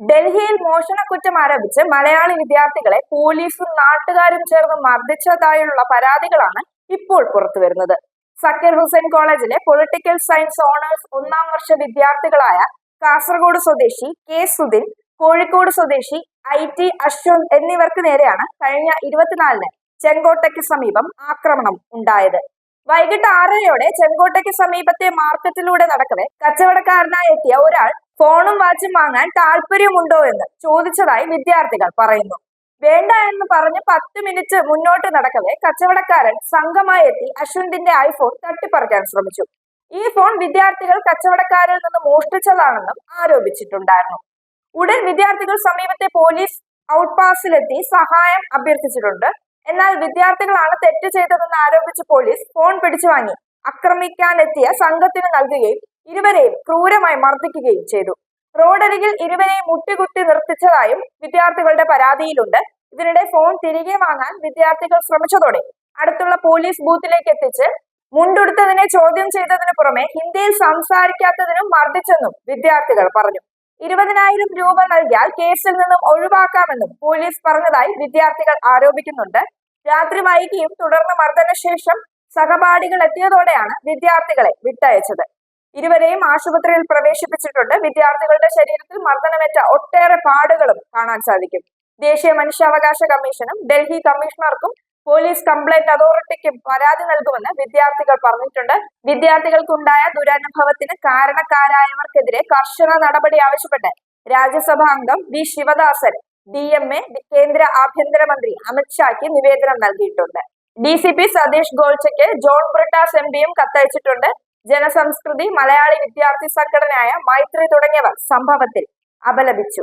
ഡൽഹിയിൽ മോഷണക്കുറ്റം ആരോപിച്ച് മലയാളി വിദ്യാർത്ഥികളെ പോലീസും നാട്ടുകാരും ചേർന്ന് മർദ്ദിച്ചതായുള്ള പരാതികളാണ് ഇപ്പോൾ പുറത്തു വരുന്നത് സക്കർ ഹുസൈൻ കോളേജിലെ പൊളിറ്റിക്കൽ സയൻസ് ഓണേഴ്സ് ഒന്നാം വർഷ വിദ്യാർത്ഥികളായ കാസർഗോഡ് സ്വദേശി കെ സുധിൻ കോഴിക്കോട് സ്വദേശി ഐ ടി അശ്വൻ എന്നിവർക്ക് നേരെയാണ് കഴിഞ്ഞ ഇരുപത്തിനാലിന് ചെങ്കോട്ടയ്ക്ക് സമീപം ആക്രമണം ഉണ്ടായത്. വൈകിട്ട് ആറരയോടെ ചെങ്കോട്ടയ്ക്ക് സമീപത്തെ മാർക്കറ്റിലൂടെ നടക്കവെ കച്ചവടക്കാരനായി എത്തിയ ഒരാൾ ഫോണും വാച്ചും വാങ്ങാൻ താല്പര്യമുണ്ടോ എന്ന് ചോദിച്ചതായി വിദ്യാർത്ഥികൾ പറയുന്നു. വേണ്ട എന്ന് പറഞ്ഞ് പത്ത് മിനിറ്റ് മുന്നോട്ട് നടക്കവേ കച്ചവടക്കാരൻ സംഘമായി എത്തി അശ്വന്തിന്റെ ഐഫോൺ തട്ടിപ്പറിക്കാൻ ശ്രമിച്ചു. ഈ ഫോൺ വിദ്യാർത്ഥികൾ കച്ചവടക്കാരിൽ നിന്ന് മോഷ്ടിച്ചതാണെന്നും ആരോപിച്ചിട്ടുണ്ടായിരുന്നു. ഉടൻ വിദ്യാർത്ഥികൾ സമീപത്തെ പോലീസ് ഔട്ട് പാസിലെത്തി സഹായം അഭ്യർത്ഥിച്ചിട്ടുണ്ട്. എന്നാൽ വിദ്യാർത്ഥികളാണ് തെറ്റ് ചെയ്തതെന്ന് ആരോപിച്ച് പോലീസ് ഫോൺ പിടിച്ചു വാങ്ങി ആക്രമിക്കാനെത്തിയ സംഘത്തിന് നൽകുകയും ഇരുവരെയും ക്രൂരമായി മർദ്ദിക്കുകയും ചെയ്തു. റോഡരികിൽ ഇരുവരെയും മുട്ടികുത്തി നിർത്തിച്ചതായും വിദ്യാർത്ഥികളുടെ പരാതിയിലുണ്ട്. ഇതിനിടെ ഫോൺ തിരികെ വാങ്ങാൻ വിദ്യാർത്ഥികൾ ശ്രമിച്ചതോടെ അടുത്തുള്ള പോലീസ് ബൂത്തിലേക്ക് എത്തിച്ച് മുണ്ടുടുത്തതിനെ ചോദ്യം ചെയ്തതിനു പുറമെ ഹിന്ദിയിൽ സംസാരിക്കാത്തതിനും മർദ്ദിച്ചെന്നും വിദ്യാർത്ഥികൾ പറഞ്ഞു. ഇരുപതിനായിരം രൂപ നൽകിയാൽ കേസിൽ നിന്നും ഒഴിവാക്കാമെന്നും പോലീസ് പറഞ്ഞതായി വിദ്യാർത്ഥികൾ ആരോപിക്കുന്നുണ്ട്. രാത്രി വൈകിയും തുടർന്ന് മർദ്ദനശേഷം സഹപാഠികൾ എത്തിയതോടെയാണ് വിദ്യാർത്ഥികളെ വിട്ടയച്ചത്. ഇരുവരെയും ആശുപത്രിയിൽ പ്രവേശിപ്പിച്ചിട്ടുണ്ട്. വിദ്യാർത്ഥികളുടെ ശരീരത്തിൽ മർദ്ദനമേറ്റ ഒട്ടേറെ പാടുകളും കാണാൻ സാധിക്കും. ദേശീയ മനുഷ്യാവകാശ കമ്മീഷനും ഡൽഹി കമ്മീഷണർക്കും പോലീസ് കംപ്ലൈന്റ് അതോറിറ്റിക്കും പരാതി നൽകുമെന്ന് വിദ്യാർത്ഥികൾ പറഞ്ഞിട്ടുണ്ട്. വിദ്യാർത്ഥികൾക്കുണ്ടായ ദുരനുഭവത്തിന് കാരണക്കാരായവർക്കെതിരെ കർശന നടപടി ആവശ്യപ്പെട്ട് രാജ്യസഭാ അംഗം V Sivadasan D M A കേന്ദ്ര ആഭ്യന്തരമന്ത്രി അമിത്ഷായ്ക്ക് നിവേദനം നൽകിയിട്ടുണ്ട്. ഡി സി പി സതീഷ് ഗോൾച്ചയ്ക്ക് ജോൺ ബ്രിട്ടാസ് എം പിയും കത്തയച്ചിട്ടുണ്ട്. ജനസംസ്കൃതി മലയാളി വിദ്യാർത്ഥി സംഘടനയായ മൈത്രി തുടങ്ങിയവർ സംഭവത്തിൽ അപലപിച്ചു.